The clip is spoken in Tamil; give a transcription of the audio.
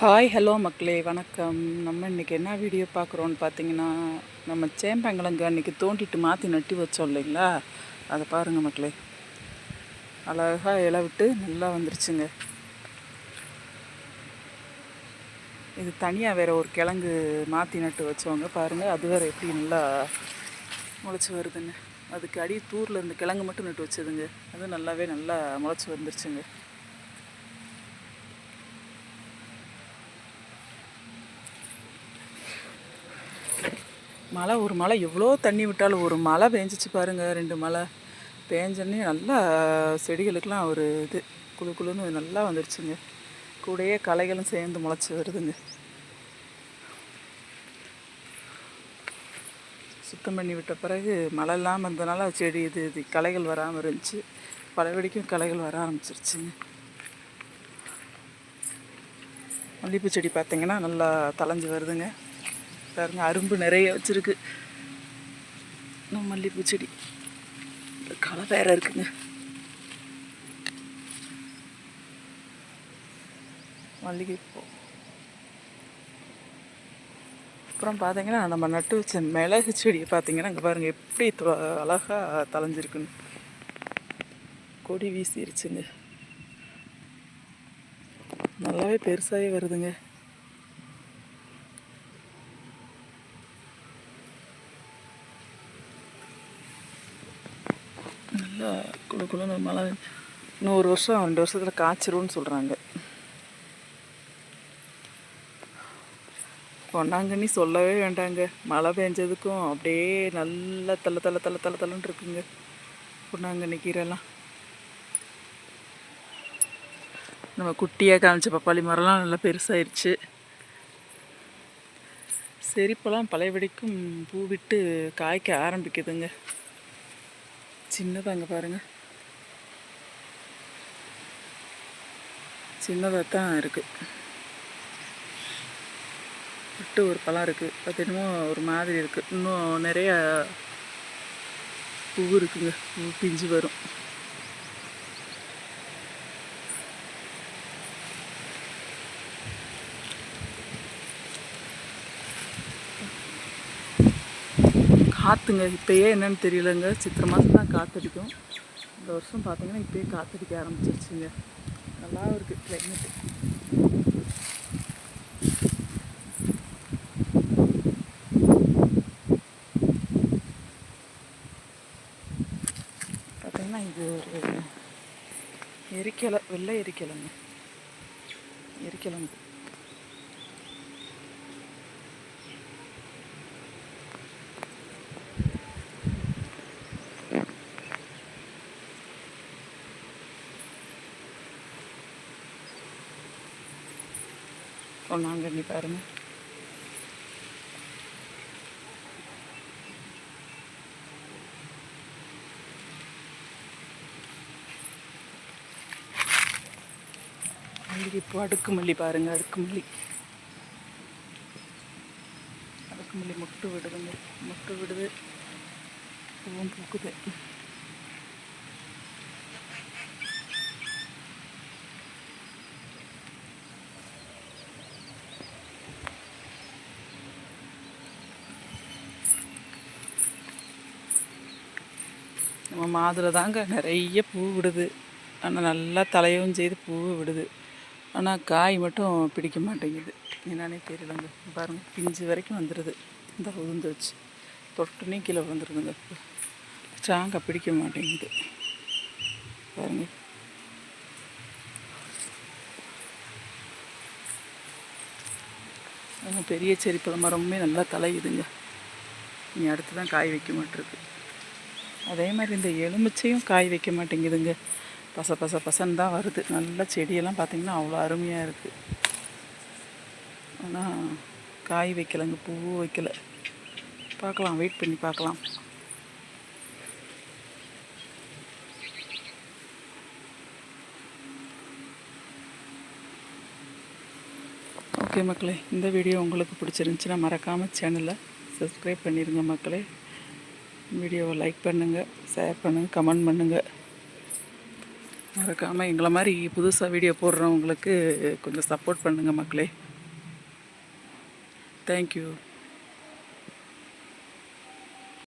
ஹாய் ஹலோ மக்களே வணக்கம். நம்ம இன்றைக்கி என்ன வீடியோ பார்க்குறோன்னு பார்த்தீங்கன்னா நம்ம சேம்பங்கிழங்கு அன்றைக்கி தோண்டிட்டு மாற்றி நட்டி வச்சோம் இல்லைங்களா? அதை பாருங்கள் மக்களே. அழகாக இலை விட்டு நல்லா வந்துருச்சுங்க. இது தனியாக வேறு ஒரு கிழங்கு மாற்றி நட்டு வச்சோங்க. பாருங்கள் அது வேறு எப்படி நல்லா முளைச்சி வருதுங்க அதுக்கு அடி தூரில் இருந்த கிழங்கு மட்டும் நட்டு வச்சதுங்க. அது நல்லாவே நல்லா முளைச்சி வந்துருச்சுங்க. மழை ஒரு மழை எவ்வளோ தண்ணி விட்டாலும் ஒரு மழை பேஞ்சிச்சு பாருங்கள் ரெண்டு மழை. பேஞ்சோடனே நல்லா செடிகளுக்கெலாம் ஒரு இது குழு குழுன்னு நல்லா வந்துடுச்சுங்க கூடயே களைகளும் சேர்ந்து முளைச்சி வருதுங்க. சுத்தம் பண்ணி விட்ட பிறகு மழை இல்லாமல் இருந்தனால செடி இது இது களைகள் வராமல் இருந்துச்சு. பழவெடிக்கும் களைகள் வர ஆரம்பிச்சிருச்சுங்க. மல்லிகைப்பூ செடி பார்த்திங்கன்னா நல்லா தலைஞ்சு வருதுங்க. பாருங்க அரும்பு நிறைய வச்சுருக்கு. இன்னும் மல்லிகைப்பூ செடி. களை வேற இருக்குங்க. மல்லிகைப்பூ. அப்புறம் பார்த்தீங்கன்னா நம்ம நட்டு வச்ச மிளகு செடியை பார்த்தீங்கன்னா இங்கே பாருங்கள் எப்படி அழகாக தலைஞ்சிருக்குன்னு கொடி வீசிருச்சுங்க. நல்லாவே பெருசாகவே வருதுங்க. நல்லா குழு குழுன்னு மழை இன்னும் ஒரு வருஷம் ரெண்டு வருஷத்தில் காய்ச்சிரும்னு சொல்கிறாங்க பொன்னாங்கண்ணி சொல்லவே வேண்டாங்க. மழை பெஞ்சதுக்கும் அப்படியே நல்லா தள்ள தள்ள தள்ள தள்ள தள்ளன்னு இருக்குங்க. பொன்னாங்கண்ணி கீரைலாம். நம்ம குட்டியாக காமிச்ச பப்பாளி மரம்லாம் நல்லா பெருசாயிருச்சு. செரிப்பெல்லாம் பழையபடிக்கும் பூ விட்டு காய்க்க ஆரம்பிக்குதுங்க. சின்னதாங்க பாருங்கள் சின்னதாக தான் இருக்குது விட்டு ஒரு பழம் இருக்குது அது என்னமோ ஒரு மாதிரி இருக்குது இன்னும் நிறைய பூ இருக்குங்க. பூ பிஞ்சு வரும். காற்றுங்க இப்போயே என்னென்னு தெரியலங்க. சித்திரை மாதம் தான் காற்றடிக்கும் இந்த வருஷம் பார்த்தீங்கன்னா இப்போயே காற்றடிக்க ஆரம்பிச்சிருச்சுங்க. நல்லா இருக்குது கிளைமேட்டு பார்த்தீங்கன்னா இது ஒரு எரிக்கலை வெள்ளை எரிக்கலைங்க. எரிக்கலைங்க. சொன்னாங்க நீ பாருங்க. மல்லிகை இப்போ அடுக்கு மல்லி பாருங்க அடுக்கு மல்லி. அடுக்கு மல்லி முட்டு விடுதுங்க முட்டு விடுது. பூவும் பூக்குது. நம்ம மாதுளை தாங்க நிறைய பூ விடுது. ஆனால் நல்லா தலையவும் செய்து பூ விடுது. ஆனால் காய் மட்டும் பிடிக்க மாட்டேங்குது. என்னன்னே தெரியலங்க. பாருங்கள் பிஞ்சு வரைக்கும் வந்துடுது இந்த உளுந்து வச்சு. தொட்டுனே கீழே வந்துடுதுங்க ஸ்ட்ராங்காக பிடிக்க மாட்டேங்குது. பாருங்கள் பெரிய செரி மரமுமே நல்லா தலையுதுங்க. இனி அடுத்து தான் காய் வைக்க மாட்டிருக்கு. அதே மாதிரி இந்த எலுமிச்சையும் காய் வைக்க மாட்டேங்குதுங்க. பச பச பசன்னு தான் வருது. நல்ல செடியெல்லாம் பார்த்திங்கன்னா அவ்வளோ அருமையாக இருக்குது ஆனால் காய் வைக்கலைங்க பூ வைக்கலை. பார்க்கலாம் வெயிட் பண்ணி பார்க்கலாம். ஓகே மக்களே இந்த வீடியோ உங்களுக்கு பிடிச்சிருந்துச்சின்னா மறக்காமல் சேனலை சப்ஸ்கிரைப் பண்ணிடுங்க மக்களே. வீடியோவை லைக் பண்ணுங்கள் ஷேர் பண்ணுங்கள் கமெண்ட் பண்ணுங்கள் மறக்காமல் எங்களை மாதிரி புதுசாக வீடியோ போடுறவங்களுக்கு கொஞ்சம் சப்போர்ட் பண்ணுங்கள் மக்களே. தேங்க்யூ